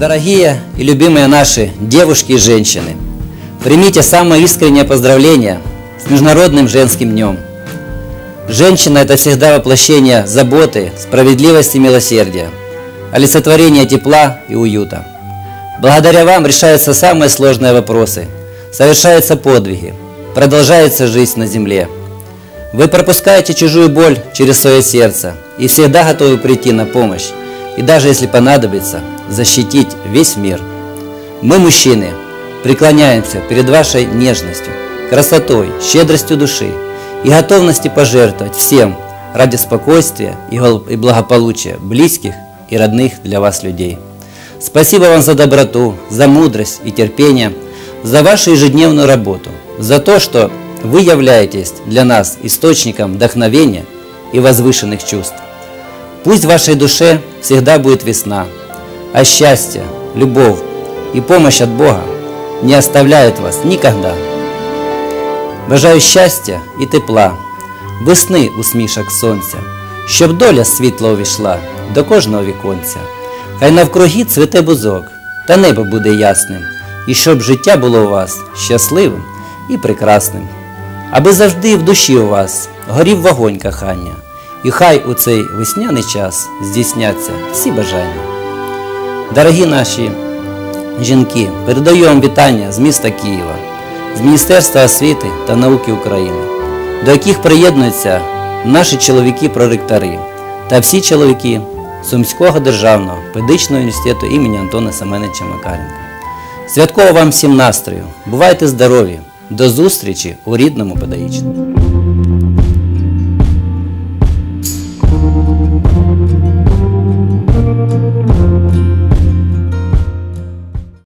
Дорогие и любимые наши девушки и женщины, примите самое искреннее поздравление с Международным женским днем. Женщина – это всегда воплощение заботы, справедливости и милосердия, олицетворение тепла и уюта. Благодаря вам решаются самые сложные вопросы, совершаются подвиги, продолжается жизнь на земле. Вы пропускаете чужую боль через свое сердце и всегда готовы прийти на помощь, и даже если понадобится, защитить весь мир. Мы, мужчины, преклоняемся перед вашей нежностью, красотой, щедростью души и готовностью пожертвовать всем ради спокойствия и благополучия близких и родных для вас людей. Спасибо вам за доброту, за мудрость и терпение, за вашу ежедневную работу, за то, что вы являетесь для нас источником вдохновения и возвышенных чувств. Пусть в вашей душе всегда будет весна, а счастье, любовь и помощь от Бога не оставляют вас никогда. Бажаю щастя і тепла, весни усмішок сонця, щоб доля світла увійшла до кожного віконця. Хай навкруги цвете бузок, та небо буде ясним, і щоб життя було у вас щасливим і прекрасним. Аби завжди в душі у вас горів вогонь кохання, і хай у цей весняний час здійсняться всі бажання. Дорогі наші жінки, передаю вам вітання з міста Києва, з Міністерства освіти та науки України, до яких приєднуються наші чоловіки-проректори та всі чоловіки Сумського державного педагогічного університету імені Антона Семеновича Макаренка. Святково вам всім настрою! Бувайте здорові! До зустрічі у рідному педагогічному!